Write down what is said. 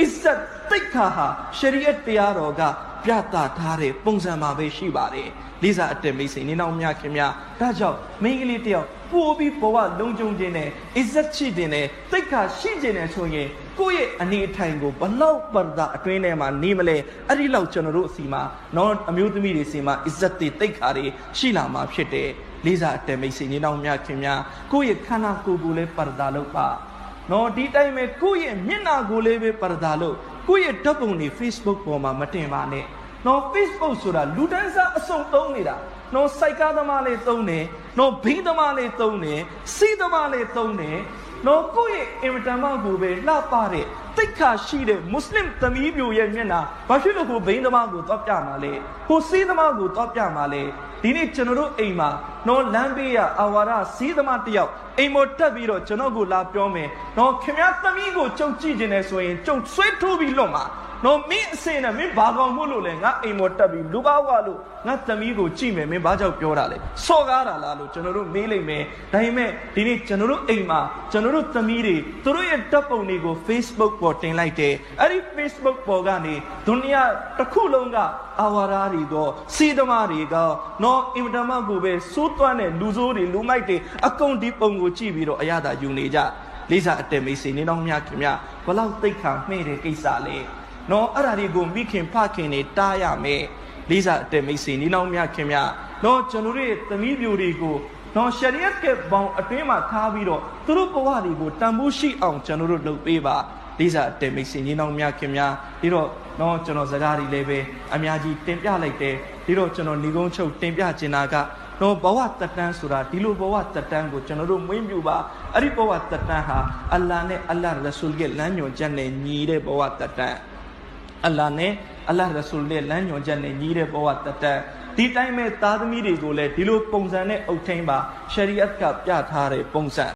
အစ္စတ်တိတ်ခါဟာရှရီယတ်တရားတော်ကပြသထားတဲ့ပုံစံမှာပဲရှိပါတယ်လေးစားအတက်မိတ်ဆွေနေနောက်မြခင်များဒါကြောင့်မိန်းကလေးတယောက်ပို့ပြီးဘဝလုံးကျုံခြင်းနဲ့အစ္စတ်ရှိခြင်းနဲ့တိတ်ခါရှိခြင်းနဲ့ဆိုရင်ကိုယ့်ရဲ့အနေအထိုင်ကိုဘလောက်ပရဒါအတွင်းထဲမှာနေမလဲအဲ့ဒီလောက်ကျွန်တော်တို့အစီမှာနော်အမျိုးသမီးတွေစီမှာအစ္စတ်တွေတိတ်ခါတွေရှိလာမှာဖြစ်တယ်လေးစားအတက်မိတ်ဆွေနေနောက်မြခင်များကိုယ့်ရဲ့ခန္ဓာကိုယ်ကိုလည်းပရဒါလုပ်ပါ နော်ဒီတိုင်းပဲကိုယ့်ရဲ့မျက်နှာကိုလေးပဲပရဒါလို့ကိုယ့်ရဲ့ဓာတ်ပုံတွေ Facebook ပေါ်မှာမတင်ပါနဲ့နော် Facebook ဆိုတာလူတန်းစားအစုံသုံးနေတာနော်စိုက်ကားသမားလေးသုံးတယ်နော်ဘိန်းသမားလေးသုံးတယ်စီးသမားလေးသုံးတယ် နော်ကိုယ့်ရဲ့အင်မတန်မှကိုပဲလှပတဲ့တိတ်ခါရှိတဲ့မွတ်စလင်သမီးမျိုးရဲ့မျက်နှာဘာဖြစ်လို့ကိုဘိန်းသမားကိုတော့ပြမှာလဲကိုစီးသမားကိုတော့ပြမှာလဲဒီနေ့ကျွန်တော်တို့အိမ်မှာနော်လမ်းဘေးရအာဝါဒစီးသမားတစ်ယောက်အိမ်မော်တက်ပြီးတော့ကျွန်တော်ကိုလာပြောမယ်နော်ခင်ဗျားသမီးကိုကြုံကြည့်ခြင်းနဲ့ဆိုရင်ကြုံဆွဲထိုးပြီးလွတ်မှာနော်မင်းအစင်နဲ့မင်းဘာကောင်မို့လို့လဲငါအိမ်မော်တက်ပြီးလူပါဝါလို့ငါသမီးကိုကြည့်မယ်မင်းဘာကြောင့်ပြောတာလဲစော်ကားတာလားလို့ကျွန်တော်တို့မေးလိုက်မယ်ဒါပေမဲ့ဒီနေ့ကျွန်တော်တို့အိမ်မှာကျွန်တော်တို့သမီးတွေသူတို့ရဲ့တပ်ပုံတွေကို Facebook ပေါ်တင်လိုက်တယ်အဲ့ဒီ Facebook ပေါ်ကနေဒုနီယာတစ်ခုလုံးကအာဝါဒတွေကစီသမားတွေကနော်အင်မတန်မှကိုပဲစိုးသွမ်းတဲ့လူဆိုးတွေလူမိုက်တွေအကုန်ဒီပုံကိုကြည့်ပြီးတော့အရသာယူနေကြလေးစားအတက်မိတ်ဆွေနေတော့မြခင်မြဘလောက်တိတ်ခါမှဲ့တဲ့ကိစ္စလဲနော်အဲ့ဒါတွေကိုမိခင်ဖခင်တွေတားရမယ်လေးစားအတက်မိတ်ဆွေနေတော့မြခင်မြနော်ကျွန်တော်တို့ရဲ့သမီးပြိုတွေကို နော်ရှရီယတ်ကဘောင်အတွင်းမှာထားပြီးတော့သူတို့ဘဝတွေကိုတန်ဖိုးရှိအောင်ကျွန်တော်တို့လုပ်ပေးပါလေးစားအတက်မိတ်ဆွေနေတော့မြခင်မြပြီးတော့နော်ကျွန်တော်စကားတွေလည်းပဲအများကြီးတင်ပြလိုက်တယ်ပြီးတော့ကျွန်တော်ညီကုန်းချုပ်တင်ပြချင်တာကတော့ဘဝတက်တန်းဆိုတာဒီလိုဘဝတက်တန်းကိုကျွန်တော်တို့မွေးမြူပါအဲ့ဒီဘဝတက်တန်းဟာအလ္လာဟ်နဲ့အလ္လာဟ်ရဆူလ်ရဲ့လမ်းညွှန်ချက်နဲ့ညီတဲ့ဘဝတက်တန်းအလ္လာဟ်နဲ့အလ္လာဟ်ရဆူလ်ရဲ့လမ်းညွှန်ချက်နဲ့ညီတဲ့ဘဝတက်တန်း ဒီတိုင်းမဲ့သားသမီးတွေကိုလည်းဒီလိုပုံစံနဲ့အုပ်ထိန်ပါရှရီယတ်ကပြထားတဲ့ပုံစံ